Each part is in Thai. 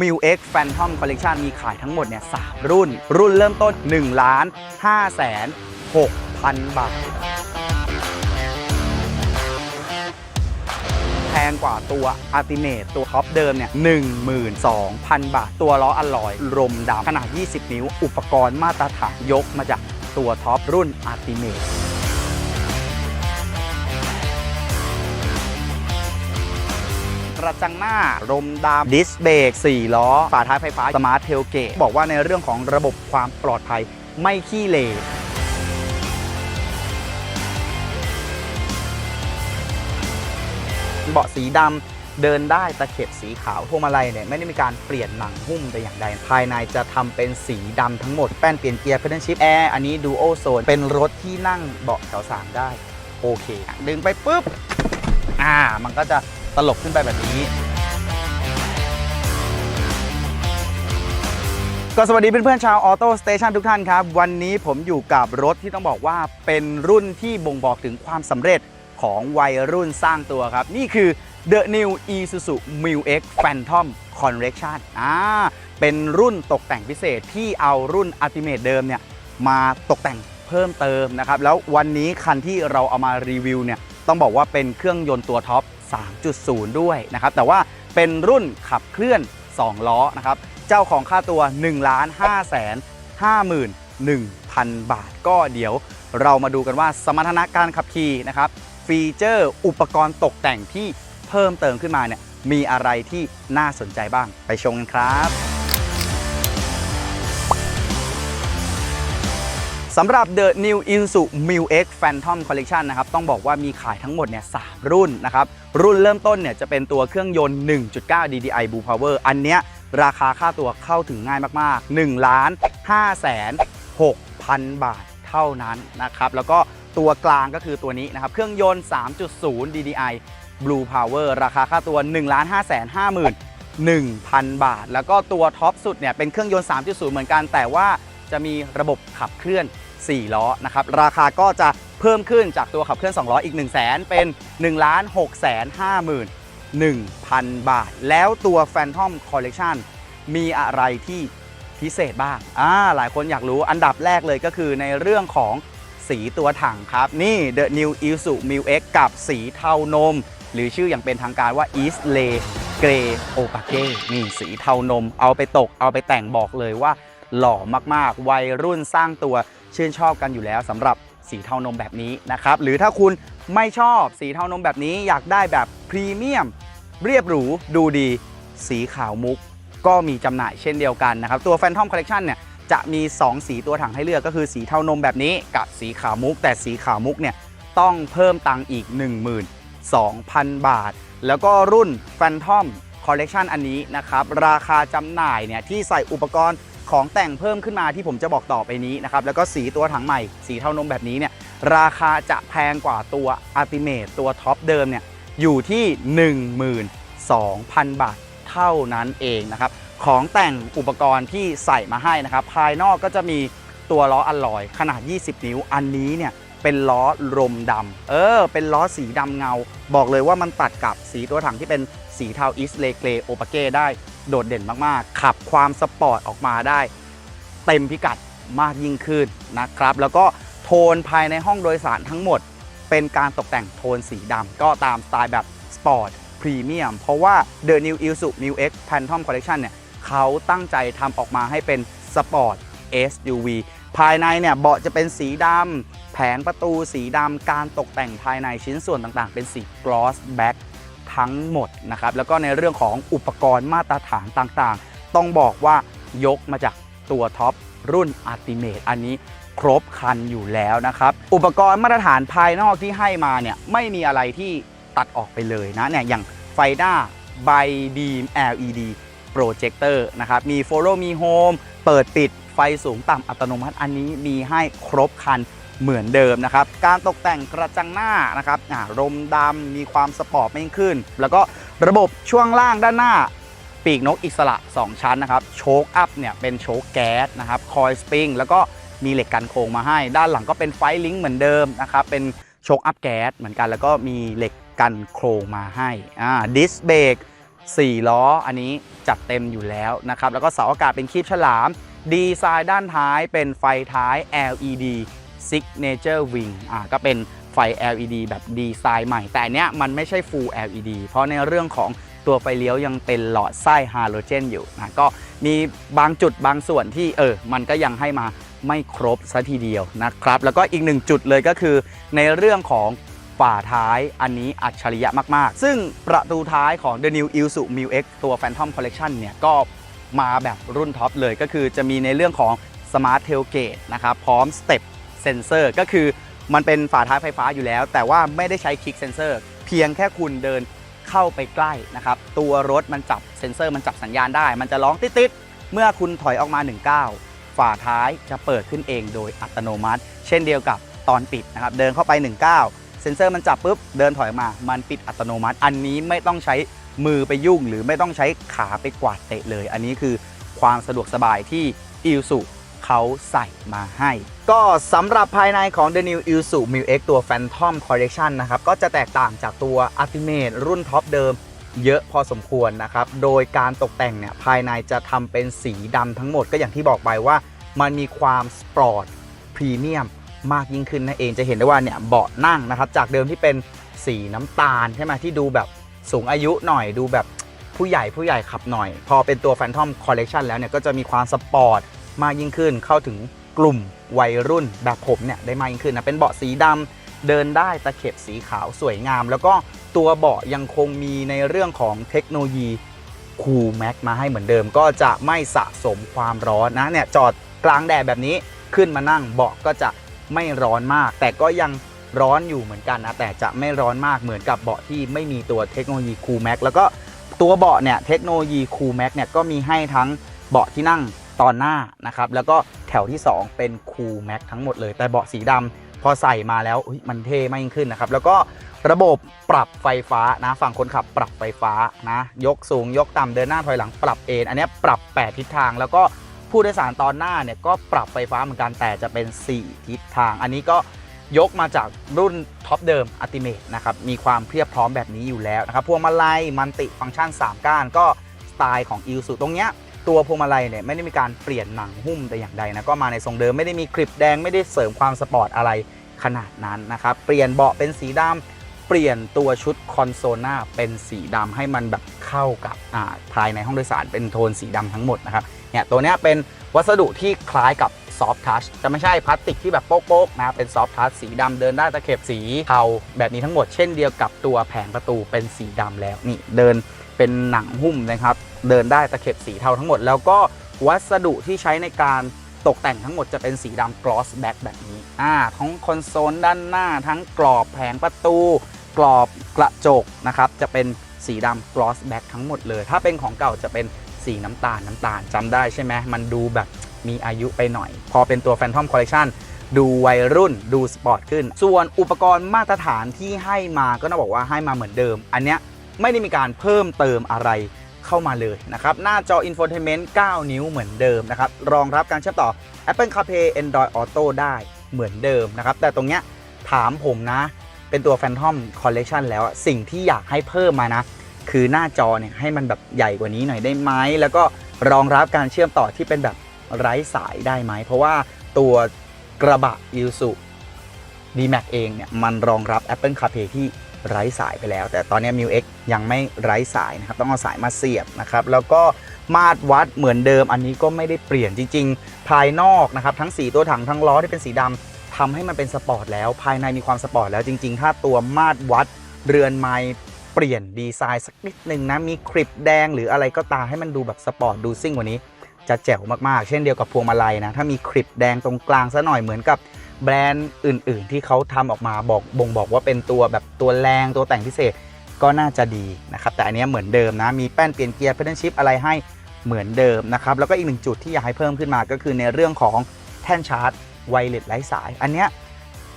m i l X Phantom Collection มีขายทั้งหมดเนี่ย3รุ่น รุ่นเริ่มต้น1ล้าน5แสน6พันบาท แพงกว่าตัว Ultimate ตัวท็อปเดิมเนี่ย12,000 บาท ตัวล้ออลอยรมดำขนาด 20 นิ้ว อุปกรณ์มาตรฐานยกมาจากตัวท็อปรุ่น Ultimate กร ระจังหน้ารมดำดิสเบรก4 ล้อ ฝาท้ายไฟฟ้า สมาร์ทเทลเกตบอกว่าในเรื่องของระบบความปลอดภัยไม่ขี้เหร่เบาะสีดำเดินได้ตะเข็บสีขาวพวงมาลัยเนี่ยไม่ได้มีการเปลี่ยนหนังหุ้มแต่อย่างใด ภายในจะทำเป็นสีดำทั้งหมด แป้นเปลี่ยนเกียร์ pedal shift air อันนี้ dual zone เป็นรถที่นั่งเบาะแถวสามได้ โอเค ดึงไปปุ๊บ อ่า มันก็จะ ตลบขึ้นไปแบบนี้ ก็สวัสดีเพื่อนๆชาวออโต้สเตชันทุกท่านครับ วันนี้ผมอยู่กับรถที่ต้องบอกว่าเป็นรุ่นที่บ่งบอกถึงความสำเร็จของวัยรุ่นสร้างตัวครับ นี่คือ The New Isuzu m i l X Phantom Collection อ่าเป็นรุ่นตกแต่งพิเศษที่เอารุ่น Ultimate เดิมเนี่ยมาตกแต่งเพิ่มเติมนะครับ แล้ววันนี้คันที่เราเอามารีวิวเนี่ยต้องบอกว่าเป็นเครื่องยนต์ตัวท็อป 3.0 ด้วยนะครับ แต่ว่าเป็นรุ่นขับเคลื่อน 2 ล้อนะครับ เจ้าของค่าตัว 1 5 5 5 1 0บาท ก็เดี๋ยวเรามาดูกันว่าสมรรถนะการขับขี่นะครับ ฟีเจอร์อุปกรณ์ตกแต่งที่เพิ่มเติมขึ้นมาเนี่ยมีอะไรที่น่าสนใจบ้าง ไปชมกันครับสำหรับ The New Isuzu m i l X Phantom Collection นะครับ ต้องบอกว่ามีขายทั้งหมดเนี่ย3รุ่นนะครับ รุ่นเริ่มต้นเนี่ยจะเป็นตัวเครื่องยนต์ 1.9 DDI Blue Power อันเนี้ยราคาค่าตัวเข้าถึงง่ายมากๆ1ล้าน5แสน6,000บาทเท่านั้นนะครับ แล้วก็ตัวกลางก็คือตัวนี้นะครับ เครื่องยนต์ 3.0 DDI Blue Power ราคาค่าตัว1ล้าน5แสน5 1,000 บาท แล้วก็ตัวท็อปสุดเนี่ยเป็นเครื่องยนต์ 3.0 เหมือนกัน แต่ว่าจะมีระบบขับเคลื่อน 4 ล้อนะครับ ราคาก็จะเพิ่มขึ้นจากตัวขับเคลื่อน 2 ล้ออีก 1 0 0 0 0แสนเป็น1ล้าน6แสน5 1,000 บาท แล้วตัว Phantom Collection มีอะไรที่พิเศษบ้างอ่าหลายคนอยากรู้อันดับแรกเลยก็คือในเรื่องของสีตัวถังครับ นี่ The New Isuzu m i l X กับสีเทานม หรือชื่ออย่างเป็นทางการว่า East Lay Grey Opake นี่สีเทานม เอาไปตกเอาไปแต่งบอกเลยว่าหล่อมากๆ วัยรุ่นสร้างตัว ชื่นชอบกันอยู่แล้วสำหรับสีเทานมแบบนี้นะครับหรือถ้าคุณไม่ชอบสีเทานมแบบนี้ อยากได้แบบพรีเมียมเรียบหรูดูดีสีขาวมุก ก็มีจำหน่ายเช่นเดียวกันนะครับตัว Phantom Collection เนี่ยจะมี 2 สีตัวถังให้เลือกก็คือสีเทานมแบบนี้กับสีขาวมุก แต่สีขาวมุกเนี่ยต้องเพิ่มตังค์อีก 12,000 บาท แล้วก็รุ่น Phantom Collection อันนี้นะครับ ราคาจำหน่ายเนี่ยที่ใส่อุปกรณ์ ของแต่งเพิ่มขึ้นมาที่ผมจะบอกต่อไปนี้นะครับแล้วก็สีตัวถังใหม่ สีเทานมแบบนี้เนี่ยราคาจะแพงกว่าตัว Ultimate ตัวท็อปเดิมเนี่ยอยู่ที่ 12,000 บาทเท่านั้นเองนะครับของแต่งอุปกรณ์ที่ใส่มาให้นะครับภายนอกก็จะมีตัวล้ออลลอยขนาด 20 นิ้วอันนี้เนี่ยเป็นล้อลมดำเออ เป็นล้อสีดำเงา บอกเลยว่ามันตัดกับสีตัวถังที่เป็นสีเทาอิสเลเกโอปาเก้ได้ โดดเด่นมากๆ ขับความสปอร์ตออกมาได้เต็มพิกัดมากยิ่งขึ้นนะครับ แล้วก็โทนภายในห้องโดยสารทั้งหมด เป็นการตกแต่งโทนสีดำก็ตามสไตล์แบบสปอร์ตพรีเมียมเพราะว่า The New Isuzu New X Phantom Collection เนี่ยเขาตั้งใจทำออกมาให้เป็นสปอร์ต SUV ภายในเนี่ยเบาะจะเป็นสีดำแผงประตูสีดำการตกแต่งภายในชิ้นส่วนต่างๆ เป็นสี gloss black ทั้งหมดนะครับแล้วก็ในเรื่องของอุปกรณ์มาตรฐานต่างๆ ต้องบอกว่ายกมาจากตัวท็อปรุ่น Ultimate อันนี้ครบคันอยู่แล้วนะครับ อุปกรณ์มาตรฐานภายนอกที่ให้มาเนี่ยไม่มีอะไรที่ตัดออกไปเลยนะเนี่ยอย่างไฟหน้าไบบีม LED โปรเจคเตอร์นะครับมี Follow Me Home เปิดปิดไฟสูงต่ำอัตโนมัติอันนี้มีให้ครบคัน เหมือนเดิมนะครับ การตกแต่งกระจังหน้านะครับอ่ารมดำมีความสปอร์ตมากขึ้น แล้วก็ระบบช่วงล่างด้านหน้า ปีกนกอิสระ 2 ชั้นนะครับ โชคอัพเนี่ยเป็นโชคแก๊สนะครับ คอยสปริง แล้วก็มีเหล็กกันโค้งมาให้ ด้านหลังก็เป็นไฟลิงก์เหมือนเดิมนะครับ เป็นโชคอัพแก๊สเหมือนกัน แล้วก็มีเหล็กกันโครงมาให้อ่าดิสเบรก4 ล้อ อันนี้จัดเต็มอยู่แล้วนะครับ แล้วก็เสาอากาศเป็นคีบฉลาม ดีไซน์ด้านท้ายเป็นไฟท้าย LED Signature Wing อ่าก็เป็นไฟ LED แบบดีไซน์ใหม่ แต่อันเนี้ยมันไม่ใช่ Full LED เพราะในเรื่องของตัวไฟเลี้ยวยังเป็นหลอดไส้ฮาโลเจนอยู่นะก็มีบางจุดบางส่วนที่เออมันก็ยังให้มาไม่ครบซะทีเดียวนะครับ แล้วก็อีกหนึ่งจุดเลยก็คือในเรื่องของฝาท้ายอันนี้อัจฉริยะมาก ๆ ซึ่งประตูท้ายของ The New Isuzu Mu X ตัว Phantom Collection เนี่ยก็มาแบบรุ่นท็อปเลยก็คือจะมีในเรื่องของ Smart Tailgate นะครับ พร้อม Step Sensor ก็คือมันเป็นฝาท้ายไฟฟ้าอยู่แล้ว แต่ว่าไม่ได้ใช้ Kick Sensor เพียงแค่คุณเดินเข้าไปใกล้นะครับ ตัวรถมันจับเซนเซอร์มันจับสัญญาณได้ มันจะร้องติ๊ดๆเมื่อคุณถอยออกมา 19 ฝาท้ายจะเปิดขึ้นเองโดยอัตโนมัติ เช่นเดียวกับตอนปิดนะครับ เดินเข้าไป 19 เซ็นเซอร์มันจับปุ๊บเดินถอยมา มันปิดอัตโนมัติ อันนี้ไม่ต้องใช้มือไปยุ่ง หรือไม่ต้องใช้ขาไปกวาดเตะเลย อันนี้คือความสะดวกสบายที่อิลสุเขาใส่มาให้ ก็สำหรับภายในของ The New Isuzu Mu X ตัว Phantom Collection นะครับ ก็จะแตกต่างจากตัว Ultimate รุ่นท็อปเดิมเยอะพอสมควรนะครับ โดยการตกแต่งเนี่ยภายในจะทำเป็นสีดำทั้งหมดก็อย่างที่บอกไปว่า มันมีความสปอร์ตพรีเมียมมากยิ่งขึ้นนั่นเองจะเห็นได้ว่าเนี่ยเบาะนั่งนะครับ จากเดิมที่เป็นสีน้ำตาลใช่ไหมที่ดูแบบสูงอายุหน่อยดูแบบผู้ใหญ่ผู้ใหญ่ขับหน่อย พอเป็นตัว Phantom Collection แล้วเนี่ยก็จะมีความสปอร์ตมากยิ่งขึ้นเข้าถึง กลุ่มวัยรุ่นแบบผมเนี่ยได้มากยิ่งขึ้นนะเป็นเบาะสีดำเดินได้ตะเข็บสีขาวสวยงาม แล้วก็ตัวเบาะยังคงมีในเรื่องของเทคโนโลยีคูลแม็กมาให้เหมือนเดิม ก็จะไม่สะสมความร้อนนะเนี่ยจอดกลางแดดแบบนี้ขึ้นมานั่งเบาะก็จะไม่ร้อนมาก แต่ก็ยังร้อนอยู่เหมือนกันนะแต่จะไม่ร้อนมากเหมือนกับเบาะที่ไม่มีตัวเทคโนโลยีคูลแม็กแล้วก็ตัวเบาะเนี่ยเทคโนโลยีคูลแม็กเนี่ยก็มีให้ทั้งเบาะที่นั่ง ตอนหน้านะครับแล้วก็แถวที่ 2 เป็นคูลแม็กทั้งหมดเลย แต่เบาะสีดำพอใส่มาแล้วมันเท่มากยิ่งขึ้นนะครับแล้วก็ระบบปรับไฟฟ้านะฝั่งคนขับปรับไฟฟ้านะยกสูงยกต่ำเดินหน้าถอยหลังปรับเอนอันนี้ปรับ 8 ทิศทาง แล้วก็ผู้โดยสารตอนหน้าเนี่ยก็ปรับไฟฟ้าเหมือนกันแต่จะเป็น 4 ทิศทาง อันนี้ก็ยกมาจากรุ่นท็อปเดิมอัติเม e นะครับมีความเพียบพร้อมแบบนี้อยู่แล้วนะครับพวงมาลัยมันติฟังก์ชัน 3 ก้านก็สไตล์ของ i l s u ตรงเนี้ย ตัวพวงมาลัยเนี่ยไม่ได้มีการเปลี่ยนหนังหุ้มแต่อย่างใดนะก็มาในทรงเดิมไม่ได้มีคลิปแดงไม่ได้เสริมความสปอร์ตอะไรขนาดนั้นนะครับเปลี่ยนเบาะเป็นสีดำเปลี่ยนตัวชุดคอนโซลหน้าเป็นสีดำให้มันแบบเข้ากับภายในห้องโดยสารเป็นโทนสีดำทั้งหมดนะครับเนี่ยตัวนี้เป็นวัสดุที่คล้ายกับซอฟทัชจะไม่ใช่พลาสติกที่แบบโป๊กๆนะเป็นซอฟทัชสีดำเดินได้ตะเข็บสีเทาแบบนี้ทั้งหมดเช่นเดียวกับตัวแผงประตูเป็นสีดำแล้วนี่เดินเป็นหนังหุ้มนะครับ เดินได้ตะเข็บสีเทาทั้งหมด แล้วก็วัสดุที่ใช้ในการตกแต่งทั้งหมดจะเป็นสีดำ gloss back แบบนี้อ่าทั้งคอนโซลด้านหน้าทั้งกรอบแผงประตู กรอบกระจกนะครับจะเป็นสีดำ gloss back ทั้งหมดเลย ถ้าเป็นของเก่าจะเป็นสีน้ำตาลน้ำตาลจำได้ใช่ไหมมันดูแบบมีอายุไปหน่อย พอเป็นตัว Phantom Collection ดูวัยรุ่นดูสปอร์ตขึ้น ส่วนอุปกรณ์มาตรฐานที่ให้มาก็ต้องบอกว่าให้มาเหมือนเดิม อันเนี้ยไม่ได้มีการเพิ่มเติมอะไร เข้ามาเลยนะครับ หน้าจอ Infotainment 9 นิ้วเหมือนเดิมนะครับ รองรับการเชื่อมต่อ Apple CarPlay Android Auto ได้เหมือนเดิมนะครับ แต่ตรงเนี้ยถามผมนะ เป็นตัว Phantom Collection แล้วสิ่งที่อยากให้เพิ่มมานะ คือหน้าจอเนี่ยให้มันแบบใหญ่กว่านี้หน่อยได้ไหมแล้วก็รองรับการเชื่อมต่อที่เป็นแบบไร้สายได้ไหม เพราะว่าตัวกระบะ i l s u D-Max เองเนี่ยมันรองรับ Apple CarPlay ที่ ไร้สายไปแล้ว แต่ตอนนี้ m i X ยังไม่ไร้สายนะครับต้องเอาสายมาเสียบนะครับแล้วก็มาตรวัดเหมือนเดิม อันนี้ก็ไม่ได้เปลี่ยนจริง ๆ ภายนอกนะครับทั้ง4ตัวถังทั้งล้อที่เป็นสีดำทำให้มันเป็นสปอร์ตแล้ว ภายในมีความสปอร์ตแล้วจริง ๆ ถ้าตัวมาตรวัดเรือนไม้เปลี่ยนดีไซน์สักนิดหนึ่งนะมีคลิปแดงหรืออะไรก็ตามให้มันดูแบบสปอร์ตดูซิ่งกว่านี้จะแจ๋วมากๆ เช่นเดียวกับพวงมาลัยนะ ถ้ามีคลิปแดงตรงกลางซะหน่อยเหมือนกับ แบรนด์อื่น ๆ ที่เขาทำออกมาบอกบ่งบอกว่าเป็นตัวแบบตัวแรงตัวแต่งพิเศษก็น่าจะดีนะครับ แต่อันนี้เหมือนเดิมนะ มีแป้นเปลี่ยนเกียร์เพดานชิพอะไรให้เหมือนเดิมนะครับ แล้วก็อีกหนึ่งจุดที่อยากให้เพิ่มขึ้นมาก็คือในเรื่องของแท่นชาร์จไวเลสไร้สาย อันเนี้ย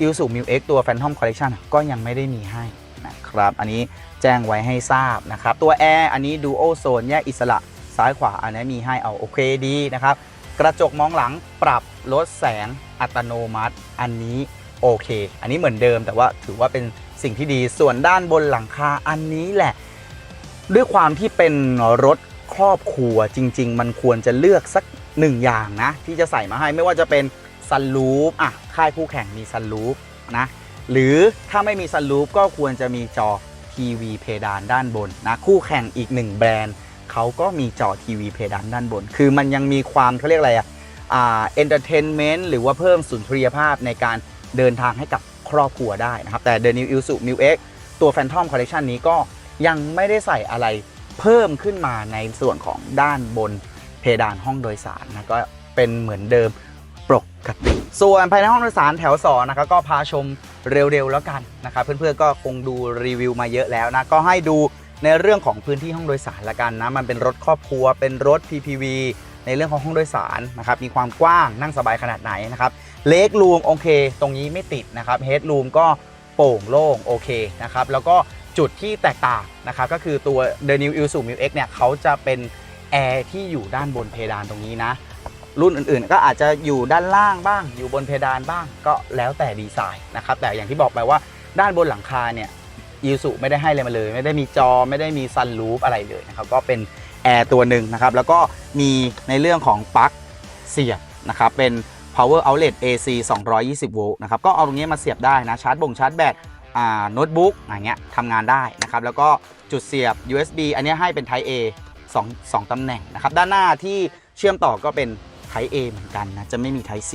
i l s u m i X ตัว Phantom Collection ก็ยังไม่ได้มีให้นะครับ อันนี้แจ้งไว้ให้ทราบนะครับ ตัวแอร์อันนี้ Dual Zone แยกอิสระซ้ายขวาอันนี้มีให้เอาโอเคดีนะครับ กระจกมองหลังปรับลดแสงอัตโนมัติ อันนี้โอเค อันนี้เหมือนเดิมแต่ว่าถือว่าเป็นสิ่งที่ดีส่วนด้านบนหลังคาอันนี้แหละ ด้วยความที่เป็นรถครอบครัวจริง ๆ มันควรจะเลือกสักหนึ่งอย่างนะ ที่จะใส่มาให้ไม่ว่าจะเป็นซันลูปอะค่ายคู่แข่งมีซันลูปนะหรือถ้าไม่มีซันลูปก็ควรจะมีจอทีวีเพดานด้านบนนะคู่แข่งอีกหนึ่งแบรนด์ เขาก็มีจอทีวีเพดานด้านบน คือมันยังมีความเขาเรียกอะไรอะอ่าเอนเตอร์เทนเมนต์หรือว่าเพิ่มสุนทรียภาพในการเดินทางให้กับครอบครัวได้นะครับ แต่ The New Isuzu Mu X ตัว Phantom Collection นี้ก็ยังไม่ได้ใส่อะไรเพิ่มขึ้นมาในส่วนของด้านบนเพดานห้องโดยสารนะก็เป็นเหมือนเดิมปกติ ส่วนภายในห้องโดยสารแถว2นะครับก็พาชมเร็วๆแล้วกันนะครับเพื่อนๆก็คงดูรีวิวมาเยอะแล้วนะก็ให้ดู ในเรื่องของพื้นที่ห้องโดยสารละกันนะมันเป็นรถครอบครัว เป็นรถ PPV ในเรื่องของห้องโดยสารนะครับมีความกว้างนั่งสบายขนาดไหนนะครับเลกรูมโอเค ตรงนี้ไม่ติดนะครับเฮดรูมก็โปร่งโล่งโอเคนะครับแล้วก็จุดที่แตกต่างนะครับก็คือตัว The New Isuzu Mu X เนี่ยเขาจะเป็นแอร์ที่อยู่ด้านบนเพดานตรงนี้นะรุ่นอื่นๆ ก็อาจจะอยู่ด้านล่างบ้าง อยู่บนเพดานบ้างก็แล้วแต่ดีไซน์นะครับแต่อย่างที่บอกไปว่าด้านบนหลังคาเนี่ย ยูสุไม่ได้ให้อะไรมาเลย ไม่ได้มีจอไม่ได้มีซันรูฟอะไรเลยนะครับก็เป็นแอร์ตัวหนึ่งนะครับแล้วก็มีในเรื่องของปลั๊กเสียบนะครับเป็น power outlet AC 220 โวลต์นะครับก็เอาตรงนี้มาเสียบได้นะชาร์จบ่งชาร์จแบตอ่าโน้ตบุ๊กอย่างเงี้ยทำงานได้นะครับแล้วก็จุดเสียบ USB อันนี้ให้เป็น Type A 2 2ตำแหน่งนะครับด้านหน้าที่เชื่อมต่อก็เป็น Type A เหมือนกันนะจะไม่มี Type C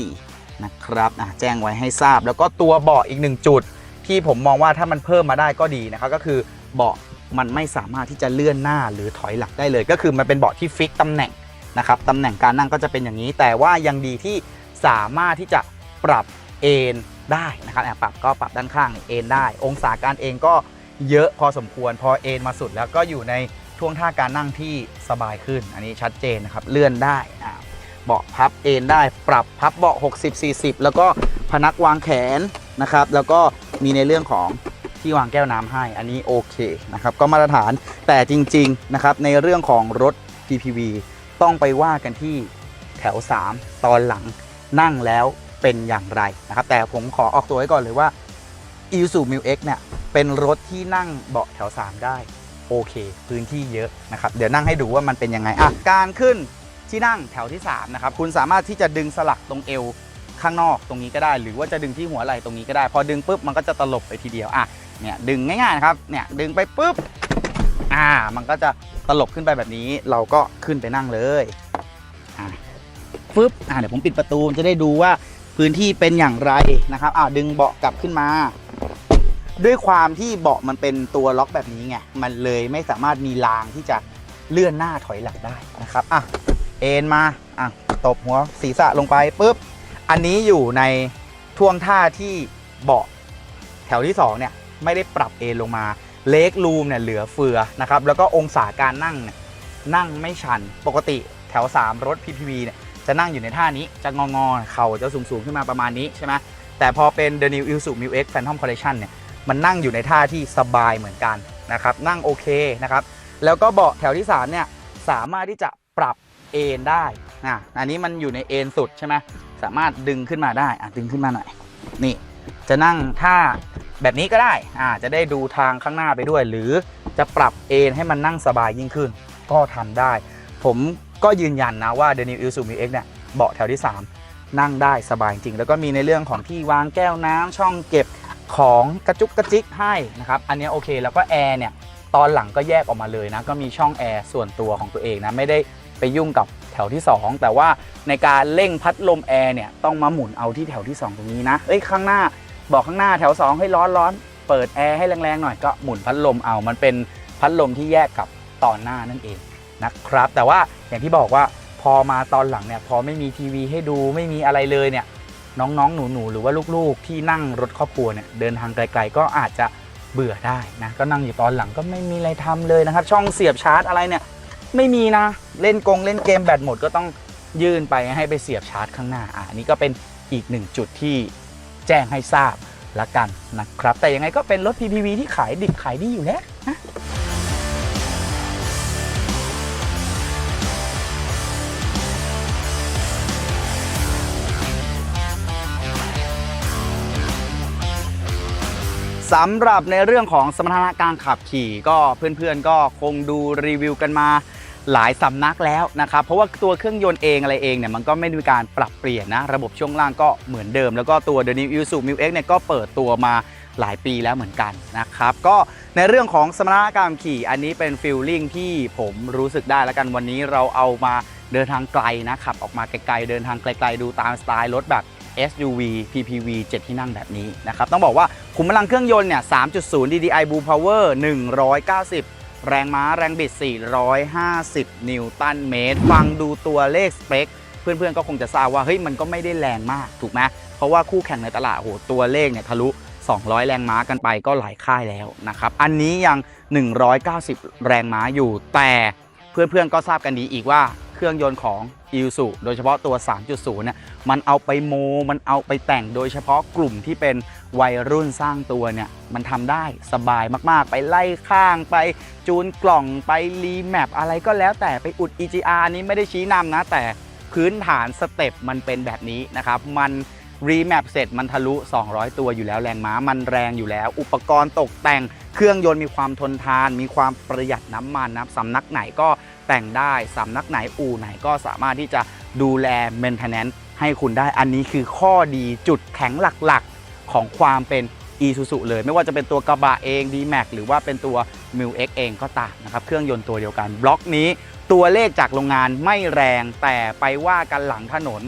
นะครับอะแจ้งไว้ให้ทราบ แล้วก็ตัวเบาะอีกหนึ่งจุด ที่ผมมองว่าถ้ามันเพิ่มมาได้ก็ดีนะครับก็คือเบาะมันไม่สามารถที่จะเลื่อนหน้าหรือถอยหลังได้เลย ก็คือมันเป็นเบาะที่ฟิกตำแหน่งนะครับตำแหน่งการนั่งก็จะเป็นอย่างนี้ แต่ว่ายังดีที่สามารถที่จะปรับเอนได้นะครับปรับก็ปรับด้านข้างเอนได้ องศาการเอนก็เยอะพอสมควรพอเอนมาสุดแล้วก็อยู่ในท่วงท่าการนั่งที่สบายขึ้น อันนี้ชัดเจนนะครับเลื่อนได้อะเบาะพับเอนได้ ปรับพับเบาะ 60 40 แล้วก็พนักวางแขนนะครับ แล้วก็ มีในเรื่องของที่วางแก้วน้ำให้อันนี้โอเคนะครับก็มาตรฐานแต่จริงๆนะครับในเรื่องของรถ PPV ต้องไปว่ากันที่แถว 3 ตอนหลังนั่งแล้วเป็นอย่างไรนะครับแต่ผมขอออกตัวไว้ก่อนเลยว่า i s u m u X เนี่ยเป็นรถที่นั่งเบาะแถว 3 ได้โอเค พื้นที่เยอะนะครับเดี๋ยวนั่งให้ดูว่ามันเป็นยังไงอะการขึ้นที่นั่งแถวที่3นะครับคุณสามารถที่จะดึงสลักตรงเอว ข้างนอกตรงนี้ก็ได้ หรือว่าจะดึงที่หัวไหล่ตรงนี้ก็ได้ พอดึงปุ๊บมันก็จะตลบไปทีเดียวอะเนี่ยดึงง่ายๆนะครับเนี่ยดึงไปปุ๊บอ่ามันก็จะตลบขึ้นไปแบบนี้เราก็ขึ้นไปนั่งเลยอ่าปุ๊บอ่าเดี๋ยวผมปิดประตูจะได้ดูว่าพื้นที่เป็นอย่างไรนะครับอ่าดึงเบาะกลับขึ้นมา ด้วยความที่เบาะมันเป็นตัวล็อกแบบนี้ไงมันเลยไม่สามารถมีรางที่จะเลื่อนหน้าถอยหลังได้นะครับอะเอ็นมาอะตบหัวศีรษะลงไปปุ๊บ อันนี้อยู่ในท่วงท่าที่เบาะแถวที่2เนี่ยไม่ได้ปรับเอนลงมาเล็กรูมเนี่ยเหลือเฟือนะครับแล้วก็องศาการนั่งเนี่ยนั่งไม่ชันปกติแถว 3 รถ PPV เนี่ยจะนั่งอยู่ในท่านี้จะงองอๆเข่าจะสูงสูงๆขึ้นมาประมาณนี้ใช่ไหมแต่พอเป็น The New Isuzu Mu X Phantom Collection เนี่ยมันนั่งอยู่ในท่าที่สบายเหมือนกันนะครับนั่งโอเคนะครับแล้วก็เบาะแถวที่3เนี่ยสามารถที่จะปรับเอนได้นะอันนี้มันอยู่ในเอนสุดใช่ไหม สามารถดึงขึ้นมาได้อะดึงขึ้นมาหน่อย นี่ จะนั่งท่าแบบนี้ก็ได้อ่าจะได้ดูทางข้างหน้าไปด้วย หรือจะปรับเอนให้มันนั่งสบายยิ่งขึ้น ก็ทำได้ ผมก็ยืนยันนะว่า The New Isuzu Mu X เนี่ยเบาะแถวที่ 3 นั่งได้สบายจริง แล้วก็มีในเรื่องของที่วางแก้วน้ำช่องเก็บของกระจุกกระจิกให้นะครับ อันนี้โอเค แล้วก็แอร์เนี่ยตอนหลังก็แยกออกมาเลยนะ ก็มีช่องแอร์ส่วนตัวของตัวเองนะ ไม่ได้ไปยุ่งกับ แถวที่ 2 แต่ว่าในการเร่งพัดลมแอร์เนี่ยต้องมาหมุนเอาที่แถวที่ 2 ตรงนี้นะเอ้ยข้างหน้าบอกข้างหน้าแถว 2 ให้ร้อนร้อนเปิดแอร์ให้แรงๆหน่อยก็หมุนพัดลมเอามันเป็นพัดลมที่แยกกับตอนหน้านั่นเองนะครับ แต่ว่าอย่างที่บอกว่าพอมาตอนหลังเนี่ยพอไม่มีทีวีให้ดูไม่มีอะไรเลยเนี่ยน้องๆ หนูๆ หรือว่าลูกๆ ที่นั่งรถครอบครัวเนี่ยเดินทางไกลๆ ก็อาจจะเบื่อได้นะ ก็นั่งอยู่ตอนหลังก็ไม่มีอะไรทำเลยนะครับ ช่องเสียบชาร์จอะไรเนี่ย ไม่มีนะ เล่นกงเล่นเกมแบตหมดก็ต้องยื่นไปให้ไปเสียบชาร์จข้างหน้าอะอันนี้ก็เป็นอีกหนึ่งจุดที่แจ้งให้ทราบละกันนะครับ แต่ยังไงก็เป็นรถ PPV ที่ขายดิบขายดีอยู่แล้วนะสำหรับในเรื่องของสมรรถนะการขับขี่ก็เพื่อนๆก็คงดูรีวิวกันมา หลายสำนักแล้วนะครับ เพราะว่าตัวเครื่องยนต์เองอะไรเองเนี่ยมันก็ไม่ได้มีการปรับเปลี่ยนนะ ระบบช่วงล่างก็เหมือนเดิม แล้วก็ตัว The New Isuzu Mu X เนี่ยก็เปิดตัวมาหลายปีแล้วเหมือนกันนะครับ ก็ในเรื่องของสมรรถการขี่ อันนี้เป็นฟีลลิ่งที่ผมรู้สึกได้แล้วกันวันนี้เราเอามาเดินทางไกลนะขับ ออกมาไกลๆเดินทางไกลๆดูตามสไตล์รถแบบ SUV PPV 7 ที่นั่งแบบนี้นะครับ ต้องบอกว่าขุมพลังเครื่องยนต์เนี่ย 3.0 DDI Blue Power 190 แรงม้าแรงบิด 450 นิวตันเมตร ฟังดูตัวเลขสเปค เพื่อนๆก็คงจะทราบว่าเฮ้ยมันก็ไม่ได้แรงมากถูกไหมเพราะว่าคู่แข่งในตลาดโหตัวเลขเนี่ยทะลุ 200 แรงม้ากันไปก็หลายค่ายแล้วนะครับ อันนี้ยัง 190 แรงม้าอยู่แต่เพื่อนๆก็ทราบกันดีอีกว่า รื่องยนต์ของ i s u โดยเฉพาะตัว 3.0เนี่ยมันเอาไปโม มันเอาไปแต่งโดยเฉพาะกลุ่มที่เป็นวัยรุ่นสร้างตัวเนี่ยมันทำได้สบายมากๆ ไปไล่ข้างไปจูนกล่องไปรีแมปอะไรก็แล้วแต่ไปอุด EGR อันนี้ไม่ได้ชี้นำนะ แต่พื้นฐานสเต็ปมันเป็นแบบนี้นะครับ มันรีแมปเสร็จมันทะลุ 200 ตัวอยู่แล้วแรงม้ามันแรงอยู่แล้ว อุปกรณ์ตกแต่ง เครื่องยนต์มีความทนทาน มีความประหยัดน้ำมันนะครับสำนักไหนก็ แต่งได้สำนักไหนอู่ไหนก็สามารถที่จะดูแล maintenance ให้คุณได้อันนี้คือข้อดีจุดแข็งหลักๆของความเป็น Isuzu เลย ไม่ว่าจะเป็นตัวกระบะเอง D-Max หรือว่าเป็นตัว m i l X เองก็ตามนะครับ เครื่องยนต์ตัวเดียวกัน บล็อกนี้ตัวเลขจากโรงงานไม่แรงแต่ไปว่ากันหลังถนน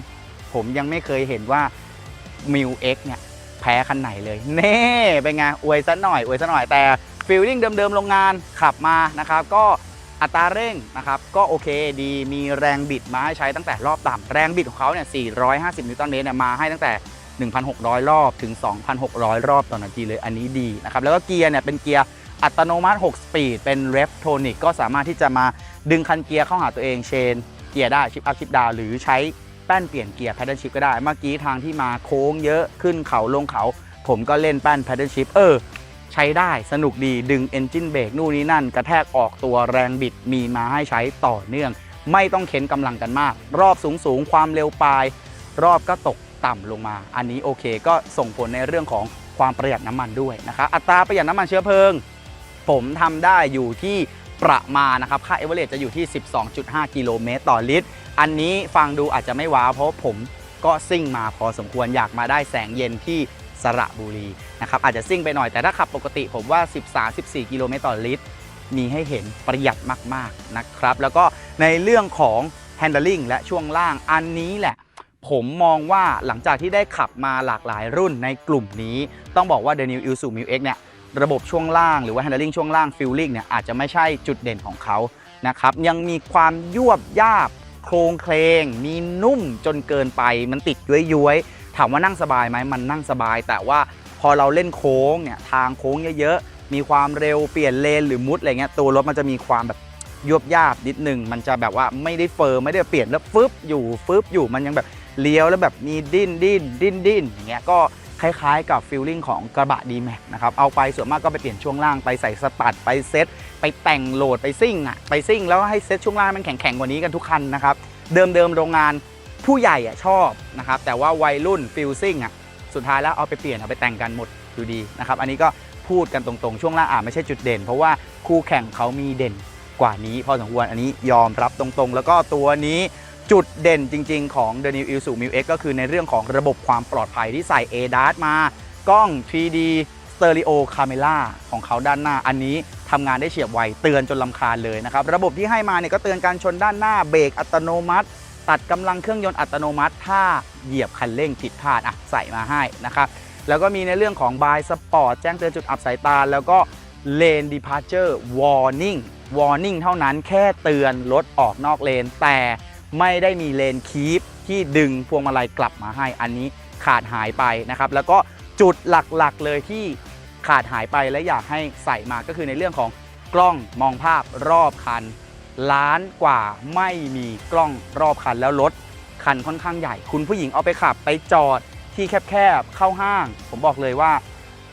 ผมยังไม่เคยเห็นว่า m i l X เนี่ยแพ้คันไหนเลย เน่เป็นไงอวยซะหน่อยอวยซะหน่อยแต่ฟีลลิ่งเดิมๆโรงงานขับมานะครับก็ อัตราเร่งนะครับก็โอเคดีมีแรงบิดมาให้ใช้ตั้งแต่รอบต่ำแรงบิดของเขาเนี่ย 450 นิวตันเมตรเนี่ยมาให้ตั้งแต่ 1,600 รอบถึง 2,600 รอบต่อนาทีเลยอันนี้ดีนะครับแล้วก็เกียร์เนี่ยเป็นเกียร์อัตโนมัติ 6 สปีด เป็นเรฟโทนิกก็สามารถที่จะมาดึงคันเกียร์เข้าหาตัวเองเชนเกียร์ได้ชิปอัพชิปดาวหรือใช้แป้นเปลี่ยนเกียร์แพดเดิลชิปก็ได้ เมื่อกี้ทางที่มาโค้งเยอะขึ้นเขาลงเขา ผมก็เล่นแป้นแพดเดิลชิปเออ ใช้ได้สนุกดีดึง Engine Brake นู่นนี่นั่น กระแทกออกตัวแรงบิดมีมาให้ใช้ต่อเนื่อง ไม่ต้องเข็นกำลังกันมาก รอบสูงสูงความเร็วปลาย รอบก็ตกต่ำลงมา อันนี้โอเคก็ส่งผลในเรื่องของความประหยัดน้ำมันด้วยนะครับอัตราประหยัดน้ำมันเชื้อเพลิง ผมทำได้อยู่ที่ประมาณนะครับ ค่าเอเวอเรจะอยู่ที่ 12.5 กิโลเมตรต่อลิตร อันนี้ฟังดูอาจจะไม่ว้าเพราะผมก็ซิ่งมาพอสมควรอยากมาได้แสงเย็นที่ สระบุรีนะครับอาจจะซิ่งไปหน่อยแต่ถ้าขับปกติผมว่า 13-14 กิโลเมตรต่อลิตร มีให้เห็นประหยัดมากๆนะครับ แล้วก็ในเรื่องของ handling และช่วงล่างอันนี้แหละ ผมมองว่าหลังจากที่ได้ขับมาหลากหลายรุ่นในกลุ่มนี้ ต้องบอกว่า The New Isuzu Mu X เนี่ยระบบช่วงล่างหรือว่า handling ช่วงล่าง feeling เนี่ยอาจจะไม่ใช่จุดเด่นของเขานะครับยังมีความยวบยาบโครงเคลงมีนุ่มจนเกินไปมันติดย้วย ถามว่านั่งสบายไหมมันนั่งสบาย แต่ว่าพอเราเล่นโค้งเนี่ยทางโค้งเยอะๆ มีความเร็วเปลี่ยนเลนหรือมุดอะไรเงี้ยตัวรถมันจะมีความแบบยวบยาบนิดนึง มันจะแบบว่าไม่ได้เฟิร์มไม่ได้เปลี่ยนแล้วฟึบอยู่ฟึบอยู่มันยังแบบเลี้ยวแล้วแบบมีดิ้นดิ้นดิ้นดิ้นอย่างเงี้ยก็คล้ายๆกับฟีลลิ่งของกระบะ D-Max นะครับ เอาไปส่วนมากก็ไปเปลี่ยนช่วงล่างไปใส่สตัดไปเซ็ตไปแต่งโหลดไปซิ่งอะไปซิ่งแล้วให้เซ็ตช่วงล่างมันแข็งๆกว่านี้กันทุกคันนะครับ เดิมๆโรงงาน ผู้ใหญ่อะชอบนะครับแต่ว่าวัยรุ่นฟิลซิ่งอะสุดท้ายแล้วเอาไปเปลี่ยนเอาไปแต่งกันหมดอยู่ดีนะครับอันนี้ก็พูดกันตรงๆ ช่วงล่างอาจไม่ใช่จุดเด่น เพราะว่าคู่แข่งเขามีเด่นกว่านี้พอสมควรอันนี้ยอมรับตรงๆ แล้วก็ตัวนี้จุดเด่นจริงๆ ของ The New Isuzu Mu X ก็คือในเรื่องของระบบความปลอดภัยที่ใส่ ADAS มากล้อง 3D Stereo Camera ของเขาด้านหน้า อันนี้ทำงานได้เฉียบไวเตือนจนลำคาญเลยนะครับ ระบบที่ให้มาเนี่ยก็เตือนการชนด้านหน้าเบรกอัตโนมัติ ตัดกำลังเครื่องยนต์อัตโนมัติ ถ้าเหยียบคันเร่งผิดพลาดอะใส่มาให้นะครับแล้วก็มีในเรื่องของ by Sport แจ้งเตือนจุดอับสายตา แล้วก็ Lane Departure Warning Warning เท่านั้นแค่เตือนรถออกนอกเลน แต่ไม่ได้มีเลนคีปที่ดึงพวงมาลัยกลับมาให้อันนี้ขาดหายไปนะครับ แล้วก็จุดหลักๆเลยที่ขาดหายไปและอยากให้ใส่มาก็คือในเรื่องของกล้องมองภาพรอบคัน ล้านกว่าไม่มีกล้องรอบคันแล้วรถคันค่อนข้างใหญ่ คุณผู้หญิงเอาไปขับไปจอดที่แคบๆเข้าห้าง ผมบอกเลยว่า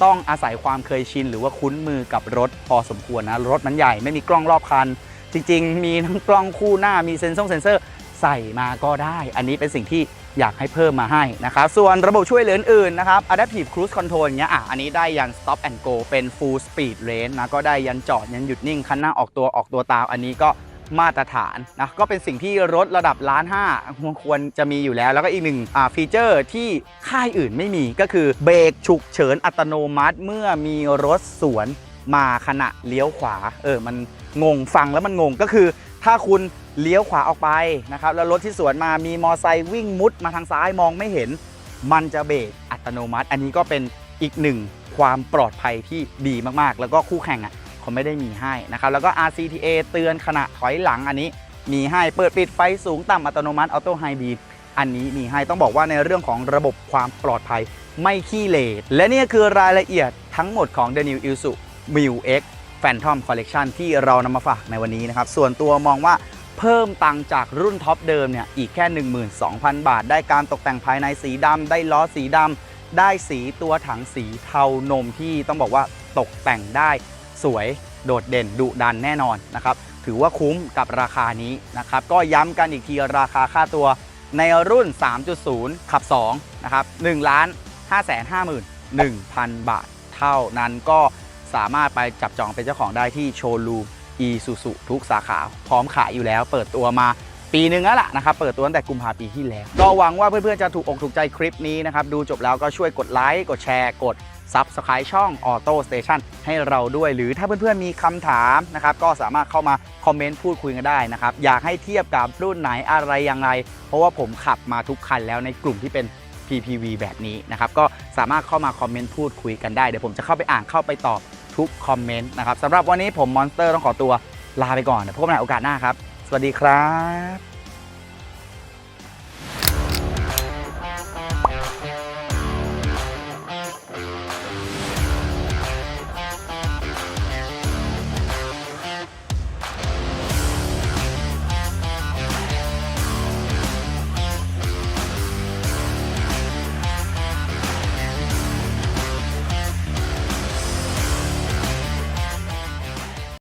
ต้องอาศัยความเคยชินหรือว่าคุ้นมือกับรถพอสมควรนะรถมันใหญ่ไม่มีกล้องรอบคัน จริง ๆ มีทั้งกล้องคู่หน้ามีเซ็นเซอร์เซ็นเซอร์ใส่มาก็ได้ อันนี้เป็นสิ่งที่อยากให้เพิ่มมาให้นะครับ ส่วนระบบช่วยเหลืออื่นนะครับ Adaptive Cruise Control อย่างเงี้ยอะอันนี้ได้ยัน Stop and Go เป็น Full Speed Range นะ ก็ได้ยันจอดยันหยุดนิ่ง คันหน้าออกตัวออกตัวตาม อันนี้ก็ มาตรฐานนะก็เป็นสิ่งที่รถระดับล้านห้าควรจะมีอยู่แล้ว แล้วก็อีกหนึ่งฟีเจอร์ที่ค่ายอื่นไม่มีก็คือเบรกฉุกเฉินอัตโนมัติ เมื่อมีรถสวนมาขณะเลี้ยวขวาเออมันงงฟังแล้วมันงงก็คือ ถ้าคุณเลี้ยวขวาออกไปนะครับแล้วรถที่สวนมามีมอไซค์วิ่งมุดมาทางซ้ายมองไม่เห็น มันจะเบรกอัตโนมัติ อันนี้ก็เป็นอีกหนึ่งความปลอดภัยที่ดีมากๆ แล้วก็คู่แข่งอะ เขาไม่ได้มีให้นะครับแล้วก็ RCTA เตือนขณะถอยหลังอันนี้มีให้เปิดปิดไฟสูงต่ำอัตโนมัติออโต้ไฮบีอันนี้มีให้ต้องบอกว่าในเรื่องของระบบความปลอดภัยไม่ขี้เหร่และนี่คือรายละเอียดทั้งหมดของ The New Isuzu m i l X Phantom Collection ที่เรานำมาฝากในวันนี้นะครับ ส่วนตัวมองว่าเพิ่มตังค์จากรุ่นท็อปเดิมเนี่ยอีกแค่ 12,000 บาท ได้การตกแต่งภายในสีดำได้ล้อสีดำได้สีตัวถังสีเทานมที่ต้องบอกว่าตกแต่งได้ สวยโดดเด่นดุดันแน่นอนนะครับ ถือว่าคุ้มกับราคานี้นะครับ ก็ย้ำกันอีกทีราคาค่าตัวในรุ่น 3.0 ขับ 2 นะครับ1ล้าน551,000 บาท เท่านั้นก็สามารถไปจับจองเป็นเจ้าของได้ที่โชว์รูมอีซูซูทุกสาขา พร้อมขายอยู่แล้ว เปิดตัวมาปีหนึ่งแล้วล่ะนะครับ เปิดตัวตั้งแต่กุมภาปีที่แล้ว ก็หวังว่าเพื่อนๆ จะถูกอกถูกใจคลิปนี้นะครับ ดูจบแล้วก็ช่วยกดไลค์ กดแชร์ กด Subscribe ช่อง Auto Station ให้เราด้วย หรือถ้าเพื่อนๆมีคำถามนะครับก็สามารถเข้ามาคอมเมนต์พูดคุยกันได้นะครับอยากให้เทียบกับรุ่นไหนอะไรอยังไงเพราะว่าผมขับมาทุกคันแล้วในกลุ่มที่เป็น PPV แบบนี้นะครับก็สามารถเข้ามาคอมเมนต์พูดคุยกันได้เดี๋ยวผมจะเข้าไปอ่านเข้าไปตอบทุกคอมเมนต์นะครับสำหรับวันนี้ผมมอนสเตอร์ต้องขอตัวลาไปก่อนเดี๋ยวพบกันใหม่โอกาสหน้าครับ สวัสดีครับ